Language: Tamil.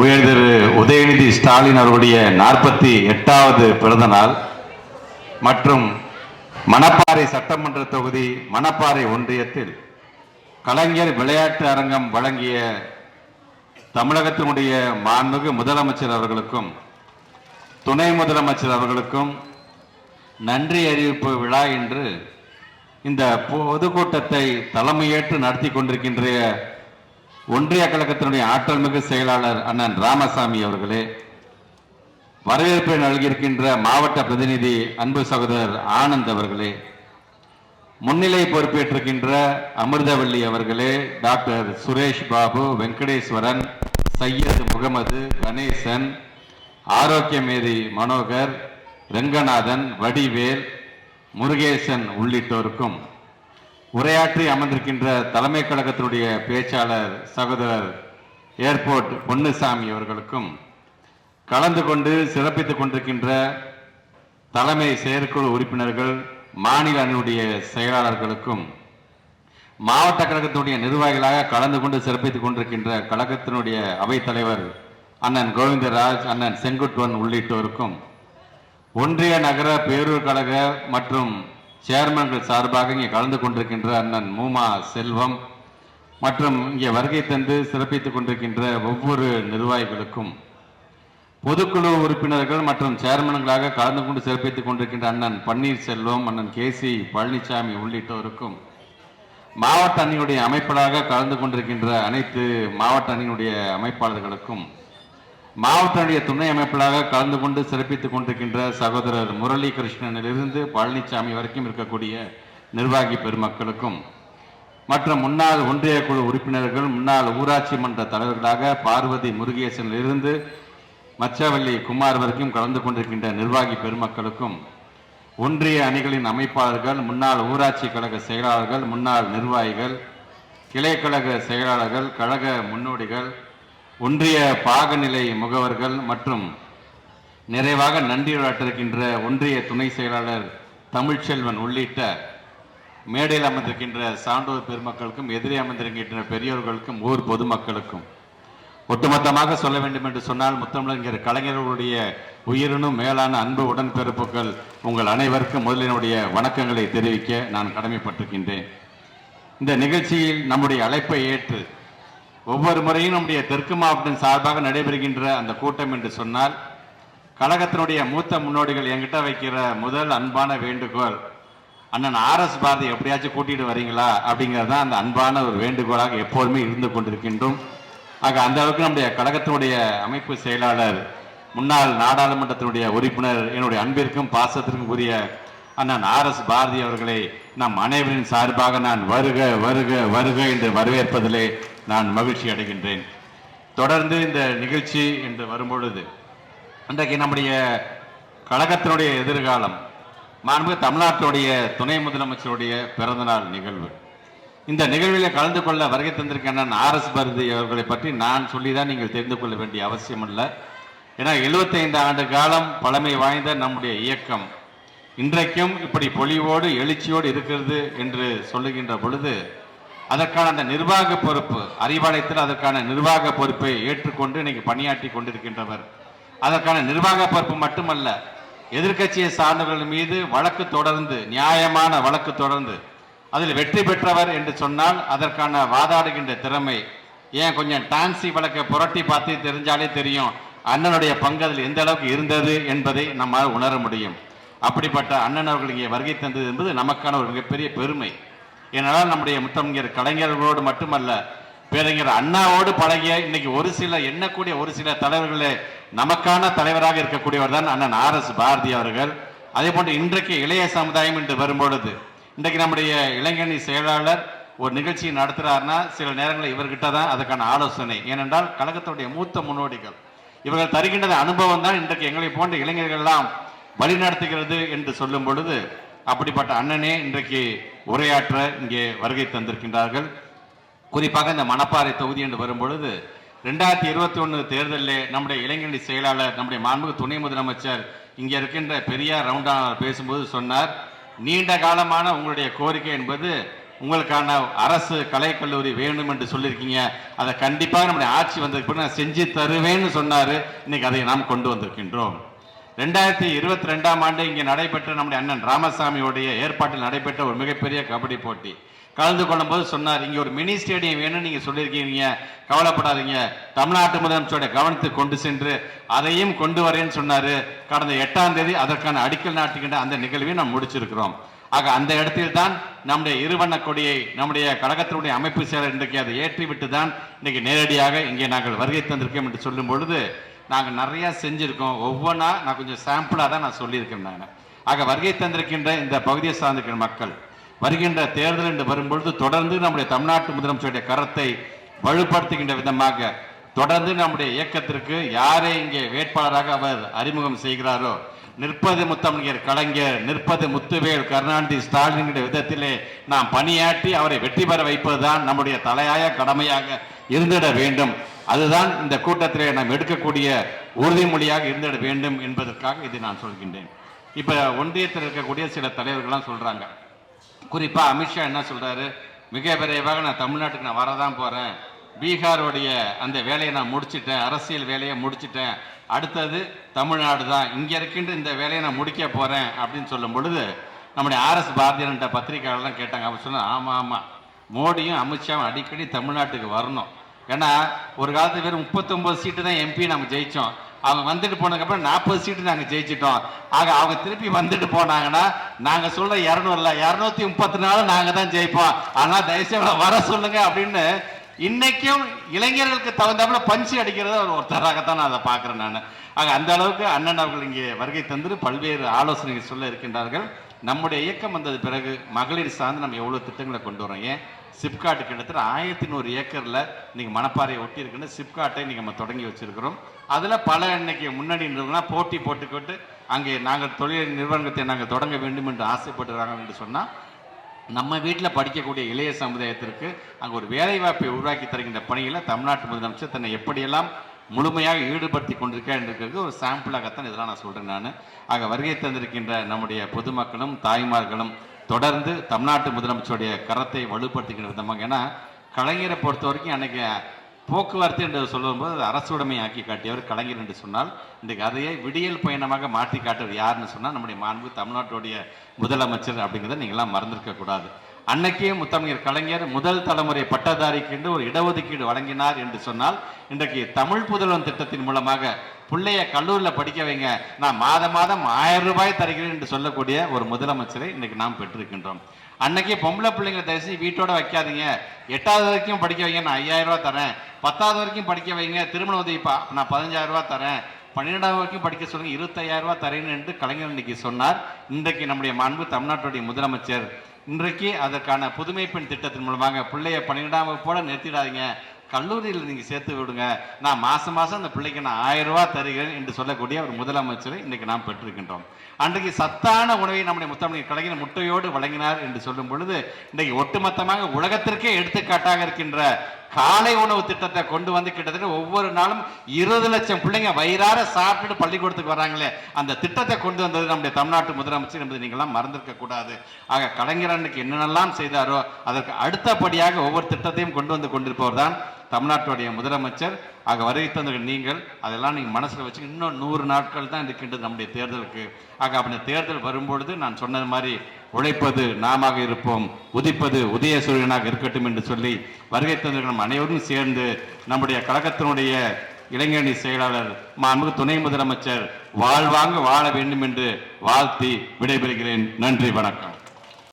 உயர் திரு உதயநிதி ஸ்டாலின் அவருடைய நாற்பத்தி எட்டாவது பிறந்த நாள் மற்றும் மணப்பாறை சட்டமன்ற தொகுதி மணப்பாறை ஒன்றியத்தில் கலைஞர் விளையாட்டு அரங்கம் வழங்கிய தமிழகத்தினுடைய மாண்புமிகு முதலமைச்சர் அவர்களுக்கும் துணை முதலமைச்சர் அவர்களுக்கும் நன்றி அறிவிப்பு விழா என்று இந்த பொதுக்கூட்டத்தை தலைமையேற்று நடத்தி கொண்டிருக்கின்ற ஒன்றிய கழகத்தினுடைய ஆற்றல் மிகு செயலாளர் அண்ணன் ராமசாமி அவர்களே வரவேற்பை நல்கியிருக்கின்ற மாவட்ட பிரதிநிதி அன்பு சகோதரர் ஆனந்த் அவர்களே முன்னிலை பொறுப்பேற்றிருக்கின்ற அமிர்தவல்லி அவர்களே டாக்டர் சுரேஷ் பாபு வெங்கடேஸ்வரன் சையத் முகமது கணேசன் ஆரோக்கியமேரி மனோகர் ரெங்கநாதன் வடிவேல் முருகேசன் உள்ளிட்டோருக்கும் உரையாற்றி அமர்ந்திருக்கின்ற தலைமை கழகத்தினுடைய பேச்சாளர் சகோதரர் ஏர்போர்ட் பொன்னுசாமி அவர்களுக்கும் கலந்து கொண்டு சிறப்பித்துக் கொண்டிருக்கின்ற தலைமை செயற்குழு உறுப்பினர்கள் மாநில அணியுடைய செயலாளர்களுக்கும் மாவட்ட கழகத்தினுடைய நிர்வாகிகளாக கலந்து கொண்டு சிறப்பித்துக் கொண்டிருக்கின்ற கழகத்தினுடைய அவைத்தலைவர் அண்ணன் கோவிந்தராஜ் அண்ணன் செங்குட்டுவன் உள்ளிட்டோருக்கும் ஒன்றிய நகர பேரூர் கழக மற்றும் சேர்மன்கள் சார்பாக இங்கே கலந்து கொண்டிருக்கின்ற அண்ணன் மூமா செல்வம் மற்றும் இங்கே வருகை தந்து சிறப்பித்துக் கொண்டிருக்கின்ற ஒவ்வொரு நிர்வாகிகளுக்கும் பொதுக்குழு உறுப்பினர்கள் மற்றும் சேர்மன்களாக கலந்து கொண்டு சிறப்பித்துக் கொண்டிருக்கின்ற அண்ணன் பன்னீர்செல்வம் அண்ணன் கே சி பழனிசாமி உள்ளிட்டோருக்கும் மாவட்ட அணியுடைய அமைப்பாளராக கலந்து கொண்டிருக்கின்ற அனைத்து மாவட்ட அணியினுடைய அமைப்பாளர்களுக்கும் மாவட்ட துணை அமைப்பிலாக கலந்து கொண்டு சிறப்பித்துக் கொண்டிருக்கின்ற சகோதரர் முரளி கிருஷ்ணனிலிருந்து பழனிசாமி வரைக்கும் இருக்கக்கூடிய நிர்வாகி பெருமக்களுக்கும் மற்றும் முன்னாள் ஒன்றிய குழு உறுப்பினர்கள் முன்னாள் ஊராட்சி மன்ற தலைவர்களாக பார்வதி முருகேசனிலிருந்து மச்சவள்ளி குமார் வரைக்கும் கலந்து கொண்டிருக்கின்ற நிர்வாகி பெருமக்களுக்கும் ஒன்றிய அணிகளின் அமைப்பாளர்கள் முன்னாள் ஊராட்சி கழக செயலாளர்கள் முன்னாள் நிர்வாகிகள் கிளைக்கழக செயலாளர்கள் கழக முன்னோடிகள் ஒன்றிய பாகநிலை முகவர்கள் மற்றும் நிறைவாக நன்றியுரையாற்றிருக்கின்ற ஒன்றிய துணை செயலாளர் தமிழ்ச்செல்வன் உள்ளிட்ட மேடையில் அமர்ந்திருக்கின்ற சான்றோர் பெருமக்களுக்கும் எதிரே அமர்ந்திருக்கின்ற பெரியோர்களுக்கும் ஊர் பொதுமக்களுக்கும். ஒட்டுமொத்தமாக சொல்ல வேண்டும் என்று சொன்னால் முத்தமிழர் கலைஞர்களுடைய உயிரினும் மேலான அன்பு உடன்பிறப்புகள் உங்கள் அனைவருக்கும் முதலினுடைய வணக்கங்களை தெரிவிக்க நான் கடமைப்பட்டிருக்கின்றேன். இந்த நிகழ்ச்சியில் நம்முடைய அழைப்பை ஏற்று ஒவ்வொரு முறையும் நம்முடைய தெற்கு மாவட்டம் சார்பாக நடைபெறுகின்ற அந்த கூட்டம் என்று சொன்னால் கழகத்தினுடைய மூத்த முன்னோடிகள் என்கிட்ட வைக்கிற முதல் அன்பான வேண்டுகோள் அண்ணன் ஆர்எஸ் பாரதி எப்படியாச்சும் கூட்டிட்டு வரீங்களா? அப்படிங்கிறது தான் அந்த அன்பான ஒரு வேண்டுகோளாக எப்போதுமே இருந்து கொண்டிருக்கின்றோம். ஆக அந்த அளவுக்கு நம்முடைய கழகத்தினுடைய அமைப்பு செயலாளர் முன்னாள் நாடாளுமன்றத்தினுடைய உறுப்பினர் என்னுடைய அன்பிற்கும் பாசத்திற்கும் உரிய அண்ணன் ஆர் எஸ் பாரதி அவர்களை நம் அனைவரின் சார்பாக நான் வருக வருக வருக என்று வரவேற்பதிலே நான் மகிழ்ச்சி அடைகின்றேன். தொடர்ந்து இந்த நிகழ்ச்சி என்று வரும்பொழுது இன்றைக்கு நம்முடைய கழகத்தினுடைய எதிர்காலம் மாண்பு தமிழ்நாட்டுடைய துணை முதலமைச்சருடைய பிறந்தநாள் நிகழ்வு. இந்த நிகழ்வில் கலந்து கொள்ள வருகை தந்திருக்க ஆர் எஸ் பாரதி அவர்களை பற்றி நான் சொல்லி தான் நீங்கள் தெரிந்து கொள்ள வேண்டிய அவசியம் இல்லை ஏன்னா 75 ஆண்டு காலம் பழமை வாய்ந்த நம்முடைய இயக்கம். இன்றைக்கும் இப்படி பொலிவோடு எழுச்சியோடு இருக்கிறது என்று சொல்லுகின்ற பொழுது அதற்கான அந்த நிர்வாக பொறுப்பு அறிவாலயத்தில் அதற்கான நிர்வாக பொறுப்பை ஏற்றுக்கொண்டு இன்னைக்கு பணியாற்றி கொண்டிருக்கின்றவர். அதற்கான நிர்வாக பொறுப்பு மட்டுமல்ல எதிர்க்கட்சியை சார்ந்தவர்கள் மீது வழக்கு தொடர்ந்து நியாயமான வழக்கு தொடர்ந்து அதில் வெற்றி பெற்றவர் என்று சொன்னால் அதற்கான வாதாடுகின்ற திறமை ஏன் கொஞ்சம் டான்சி வழக்கை புரட்டி பார்த்து தெரிஞ்சாலே தெரியும் அண்ணனுடைய பங்கு அதில் எந்த அளவுக்கு இருந்தது என்பதை நம்மால் உணர முடியும். அப்படிப்பட்ட அண்ணன் அவர்கள் இங்கே வருகை தந்தது என்பது நமக்கான ஒரு மிகப்பெரிய பெருமை. ஏனென்றால் நம்முடைய முத்தமிழர் கலைஞர்களோடு மட்டுமல்ல பேரறிஞர் அண்ணாவோடு பழகிய இன்னைக்கு ஒரு சில எண்ணக்கூடிய ஒரு சில தலைவர்களே நமக்கான தலைவராக இருக்கக்கூடியவர் தான் அண்ணன் ஆர் எஸ் பாரதி அவர்கள். அதே போன்று இன்றைக்கு இளைய சமுதாயம் என்று வரும்பொழுது இன்றைக்கு நம்முடைய இளைஞரணி செயலாளர் ஒரு நிகழ்ச்சியை நடத்துறாருன்னா சில நேரங்களில் இவர்கிட்ட தான் அதுக்கான ஆலோசனை. ஏனென்றால் கழகத்துடைய மூத்த முன்னோடிகள். இவர்கள் தருகின்றது அனுபவம் தான் இன்றைக்கு எங்களை போன்ற இளைஞர்கள் எல்லாம் வழிநடத்துகிறது என்று சொல்லும் பொழுது அப்படிப்பட்ட அண்ணனே இன்றைக்கு உரையாற்ற இங்கே வருகை தந்திருக்கின்றார்கள். குறிப்பாக இந்த மணப்பாறை தொகுதி என்று வரும்பொழுது ரெண்டாயிரத்தி இருபத்தி ஒன்று தேர்தலில் நம்முடைய இளைஞரணி செயலாளர் நம்முடைய மாண்புக துணை முதலமைச்சர் இங்கே இருக்கின்ற பெரியார் ரவுண்டானார் பேசும்போது சொன்னார் நீண்ட காலமான உங்களுடைய கோரிக்கை என்பது உங்களுக்கான அரசு கலைக்கல்லூரி வேணும் என்று சொல்லியிருக்கீங்க. அதை கண்டிப்பாக நம்முடைய ஆட்சி வந்ததுக்கு நான் செஞ்சு தருவேன்னு சொன்னார். இன்னைக்கு அதை நாம் கொண்டு வந்திருக்கின்றோம். ரெண்டாயிரத்தி இருபத்தி ரெண்டாம் ஆண்டு இங்கே நடைபெற்ற நம்முடைய அண்ணன் ராமசாமியுடைய ஏற்பாட்டில் நடைபெற்ற ஒரு மிகப்பெரிய கபடி போட்டி. கலந்து கொள்ளும்போது சொன்னார் இங்கே ஒரு மினி ஸ்டேடியம் வேணும்னு நீங்கள் சொல்லியிருக்கீங்க. கவலைப்படாதீங்க. தமிழ்நாட்டு முதலமைச்சருடைய கவனத்துக்கு கொண்டு சென்று அதையும் கொண்டு வரேன்னு சொன்னார். கடந்த எட்டாம் தேதி அதற்கான அடிக்கல் நாட்டுகின்ற அந்த நிகழ்வையும் நாம் முடிச்சிருக்கிறோம். ஆக அந்த இடத்தில் தான் நம்முடைய இருவண்ண கொடியை நம்முடைய கழகத்தினுடைய அமைப்பு செயலர் இன்றைக்கு அதை ஏற்றிவிட்டு தான் இன்றைக்கு நேரடியாக இங்கே நாங்கள் வருகை தந்திருக்கோம் என்று சொல்லும் பொழுது நாங்கள் நிறையா செஞ்சுருக்கோம். ஒவ்வொன்றா நான் கொஞ்சம் சாம்பிளாக தான் நான் சொல்லியிருக்கேன் நான். ஆக வருகை தந்திருக்கின்ற இந்த பகுதியை சார்ந்திருக்கிற மக்கள் வருகின்ற தேர்தல் என்று வரும்பொழுது தொடர்ந்து நம்முடைய தமிழ்நாட்டு முதலமைச்சருடைய கரத்தை வலுப்படுத்துகின்ற விதமாக தொடர்ந்து நம்முடைய இயக்கத்திற்கு யாரை இங்கே வேட்பாளராக அவர் அறிமுகம் செய்கிறாரோ நிற்பது முத்தமிழர் கலைஞர் நிற்பது முத்துவேல் கருணாநிதி ஸ்டாலின் விதத்திலே நாம் பணியாற்றி அவரை வெற்றி பெற வைப்பதுதான் நம்முடைய தலையாய கடமையாக இருந்திட வேண்டும். அதுதான் இந்த கூட்டத்தில் நாம் எடுக்கக்கூடிய உறுதிமொழியாக இருந்திட வேண்டும் என்பதற்காக இதை நான் சொல்கின்றேன். இப்போ ஒன்றியத்தில் இருக்கக்கூடிய சில தலைவர்கள்லாம் சொல்கிறாங்க குறிப்பாக அமித்ஷா என்ன சொல்கிறாரு மிக விரைவாக நான் தமிழ்நாட்டுக்கு நான் வரதான் போகிறேன் பீகாருடைய அந்த வேலையை நான் முடிச்சிட்டேன். அரசியல் வேலையை முடிச்சிட்டேன். அடுத்தது தமிழ்நாடு தான். இங்கே இருக்கின்ற இந்த வேலையை நான் முடிக்க போகிறேன் அப்படின்னு சொல்லும் பொழுது நம்முடைய ஆர்எஸ் பாரதியன்ட்ட பத்திரிகையாளர்லாம் கேட்டாங்க. அவர் சொன்னால் ஆமாம் ஆமாம் மோடியும் அமித்ஷாவும் அடிக்கடி தமிழ்நாட்டுக்கு வரணும். ஏன்னா ஒரு காலத்து பேர் முப்பத்தொம்பது சீட்டு தான் எம்பி நம்ம ஜெயித்தோம் அவங்க வந்துட்டு போனதுக்கப்புறம் நாற்பது சீட்டு நாங்கள் ஜெயிச்சிட்டோம். ஆக அவங்க திருப்பி வந்துட்டு போனாங்கன்னா நாங்கள் சொல்ல இரநூறுல இரநூத்தி முப்பத்தி நாலு நாங்கள் தான் ஜெயிப்போம். ஆனால் தயவுசெய்து வர சொல்லுங்க அப்படின்னு இன்னைக்கும் இளைஞர்களுக்கு தகுந்தாப்புல பஞ்சு அடிக்கிறது ஒரு ஒருத்தராகத்தான் நான் அதை பார்க்குறேன் நான். ஆக அந்த அளவுக்கு அண்ணன் அவர்கள் இங்கே வருகை தந்து பல்வேறு ஆலோசனைகள் சொல்ல இருக்கின்றார்கள். நம்முடைய இயக்கம் வந்தது பிறகு மகளிர் சார்ந்து நம்ம எவ்வளோ திட்டங்களை கொண்டு வரோம் ஏன்? சிப்காட் கிட்டத்தட்ட ஆயிரத்தி நூறு ஏக்கரில் நீங்கள் மணப்பாறையை ஒட்டி இருக்குன்னு சிப்காட்டை நீங்கள் நம்ம தொடங்கி வச்சிருக்கிறோம். அதில் பல இன்னைக்கு முன்னாடி நிறுவனம் போட்டி போட்டுக்கிட்டு அங்கே நாங்கள் தொழில் நிறுவனத்தை நாங்கள் தொடங்க வேண்டும் என்று ஆசைப்படுறாங்க என்று சொன்னால் நம்ம வீட்டில் படிக்கக்கூடிய இளைய சமுதாயத்திற்கு அங்கே ஒரு வேலைவாய்ப்பை உருவாக்கி தருகின்ற பணியில் தமிழ்நாட்டு முதலமைச்சர் தன்னை எப்படியெல்லாம் முழுமையாக ஈடுபடுத்தி கொண்டிருக்கார் இருக்கிறது ஒரு சாம்பிளாகத்தான் இதெல்லாம் நான் சொல்கிறேன் நான். ஆக வருகை தந்திருக்கின்ற நம்முடைய பொதுமக்களும் தாய்மார்களும் தொடர்ந்து தமிழ்நாட்டு முதலமைச்சருடைய கரத்தை வலுப்படுத்துகின்ற விதமாக ஏன்னா கலைஞரை பொறுத்த வரைக்கும் அன்றைக்கி போக்குவரத்து என்று சொல்லும்போது அரசு உடைமை ஆக்கி காட்டியவர் கலைஞர் என்று சொன்னால் இன்றைக்கு அதையே விடியல் பயணமாக மாற்றி காட்டுவது யாருன்னு சொன்னால் நம்முடைய மாண்பு தமிழ்நாட்டுடைய முதலமைச்சர் அப்படிங்கிறத நீங்களாம் மறந்துருக்கக்கூடாது அன்னைக்கே முத்தமிழர் கலைஞர் முதல் தலைமுறை பட்டதாரிக்கு என்று ஒரு இடஒதுக்கீடு வழங்கினார் என்று சொன்னால் இன்றைக்கு தமிழ் புதல்வன் திட்டத்தின் மூலமாக பிள்ளைய கல்லூரியில் படிக்க வைங்க. நான் மாதம் மாதம் ஆயிரம் ரூபாய் தருகிறேன் என்று சொல்லக்கூடிய ஒரு முதலமைச்சரை இன்னைக்கு நாம் பெற்றிருக்கின்றோம். அன்னைக்கு பொம்பளை பிள்ளைங்களை தரிசி வீட்டோட வைக்காதீங்க. எட்டாவது வரைக்கும் படிக்க வைங்க. நான் ஐயாயிரம் ரூபா தரேன். பத்தாவது வரைக்கும் படிக்க வைங்க. திருமண உதவி நான் பதினஞ்சாயிரம் ரூபா தரேன். பன்னிரெண்டாவது வரைக்கும் படிக்க சொல்லுங்க. இருபத்தையாயிரம் ரூபா தரேன் என்று கலைஞர் இன்னைக்கு சொன்னார். இன்றைக்கு நம்முடைய மாண்பு தமிழ்நாட்டுடைய முதலமைச்சர். இன்றைக்கு அதற்கான புதுமை பெண் திட்டத்தின் மூலமாக பிள்ளைய பன்னிரெண்டாம் வகுப்போட நிறுத்திடாதீங்க. கல்லூரியில் நீங்கள் சேர்த்து விடுங்க. நான் மாதம் மாதம் அந்த பிள்ளைக்கு நான் ஆயிரம் ரூபா தருகிறேன் என்று சொல்லக்கூடிய ஒரு முதலமைச்சரை இன்றைக்கு நாம் பெற்றிருக்கின்றோம். அன்றைக்கு சத்தான உணவை நம்முடைய முத்தமிழ் கலைஞர் முட்டையோடு வழங்கினார் என்று சொல்லும் பொழுது இன்றைக்கு ஒட்டுமொத்தமாக உலகத்திற்கே எடுத்துக்காட்டாக இருக்கின்ற காலை உணவு திட்டத்தை கொண்டு வந்து கிட்டத்தட்ட ஒவ்வொரு நாளும் இருபது லட்சம் பிள்ளைங்க வயிறார சாப்பிட்டுட்டு பள்ளிக்கூடத்துக்கு வராங்களே அந்த திட்டத்தை கொண்டு வந்தது நம்முடைய தமிழ்நாட்டு முதலமைச்சர் என்பதை நீங்களாம் மறந்திருக்க கூடாது. ஆக கலைஞர் அன்னைக்கு என்னென்னலாம் செய்தாரோ அதற்கு அடுத்தபடியாக ஒவ்வொரு திட்டத்தையும் கொண்டு வந்து கொண்டிருப்பவர் தான் தமிழ்நாட்டுடைய முதலமைச்சர். ஆக வருகை தந்தவர்கள் நீங்கள் அதெல்லாம் நீங்கள் மனசில் வச்சு இன்னும் நூறு நாட்கள் தான் இருக்கின்றது நம்முடைய தேர்தலுக்கு. ஆக அப்படி தேர்தல் வரும்பொழுது நான் சொன்னது மாதிரி உழைப்பது நாமாக இருப்போம் உதிப்பது உதய சூரியனாக இருக்கட்டும் என்று சொல்லி வருகை தந்தவர்கள் நம் அனைவரும் சேர்ந்து நம்முடைய கழகத்தினுடைய இளைஞரணி செயலாளர் மாண்புமிகு துணை முதலமைச்சர் வாழ்வாங்க வாழ வேண்டும் என்று வாழ்த்தி விடைபெறுகிறேன். நன்றி வணக்கம்.